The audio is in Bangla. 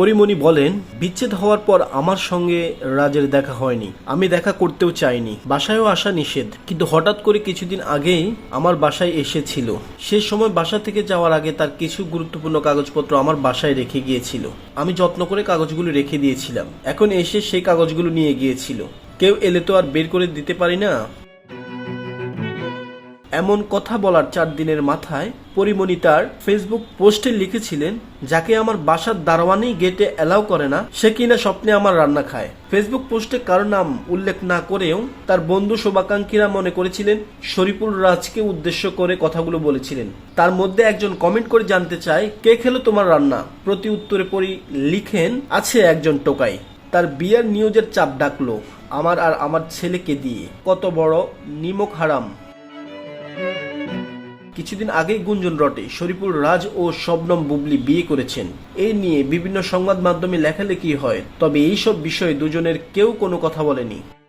পরিমণি বলেন, বিচ্ছেদ হওয়ার পর আমার সঙ্গে রাজের দেখা হয়নি। আমি দেখা করতেও চাইনি। বাসায়ও আসা নিষেধ। কিন্তু হঠাৎ করে কিছুদিন আগেই আমার বাসায় এসেছিল। সে সময় বাসা থেকে যাওয়ার আগে তার কিছু গুরুত্বপূর্ণ কাগজপত্র আমার বাসায় রেখে গিয়েছিল। আমি যত্ন করে কাগজগুলো রেখে দিয়েছিলাম। এখন এসে সেই কাগজগুলো নিয়ে গিয়েছিল। কেউ এলে তো আর বের করে দিতে পারি না? এমন কথা বলার চার দিনের মাথায় পরিমণি তার ফেসবুক পোস্টে লিখেছিলেন, যাকে আমার বাসার দারোয়ানি গেটে অ্যালাউ করে না, সে কিনা স্বপ্নে আমার রান্না খায়। ফেসবুক পোস্টে কারও নাম উল্লেখ না করেও তার বন্ধু শোভাকাঙ্ক্ষীরা মনে করেছিলেন, শরীফুল রাজকে উদ্দেশ্য করে কথাগুলো বলেছিলেন। তার মধ্যে একজন কমেন্ট করে জানতে চায়, কে খেলো তোমার রান্না? প্রতি উত্তরে পরি লিখেন, আছে একজন টোকাই। তার বিয়ার নিউজের চাপ ডাকলো, আমার আর আমার ছেলেকে দিয়ে, কত বড় নিমক হারাম। কিছুদিন আগেই গুঞ্জন রটে। শরীফুল রাজ ও শবনম বুবলি বিয়ে করেছেন। এ নিয়ে বিভিন্ন সংবাদ মাধ্যমে লেখালেখি হয়। তবে এইসব বিষয়ে দুজনের কেউ কোনো কথা বলেনি।